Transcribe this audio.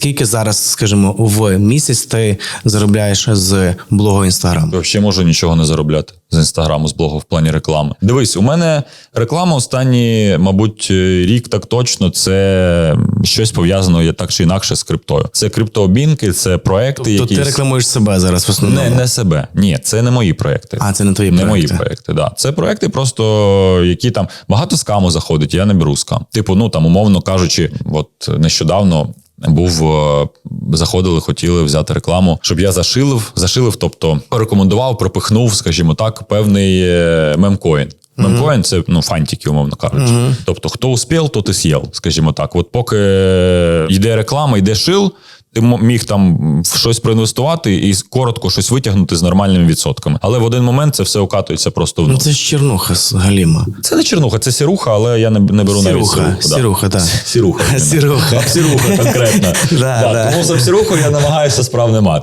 Скільки зараз, скажімо, в місяць ти заробляєш з блогу Інстаграм? Взагалі можу нічого не заробляти з інстаграму, з блогу в плані реклами. Дивись, у мене реклама останні, мабуть, рік так точно. Це щось пов'язано я так чи інакше з криптою. Це криптообмінки, це проекти, То які ти рекламуєш себе зараз в основному. не, не себе. Ні, це не мої проекти. А, це не твої Не проекти. мої проекти, да. Це проекти, просто які там багато скаму заходить. Я не беру скам. Типу, ну там, умовно кажучи, от нещодавно. Був е, заходили, хотіли взяти рекламу, щоб я зашилив, зашилив, тобто рекомендував, пропихнув, скажімо так, певний е, мемкоін. Мемкоін це ну фантики, умовно кажучи. Тобто, хто успів, тот і з'їв, скажімо так. От поки йде реклама, йде шил, ти міг там в щось проінвестувати і коротко щось витягнути з нормальними відсотками. Але в один момент це все окатується просто в Ну це ж чернуха з Галіма. Це не чернуха, це сіруха, але я не, не беру навіть Сіруха, сіруха. да. сіруха, так. Сіруха. Сіруха. Сіруха конкретно. Тому за сіруху я намагаюся справ не мати.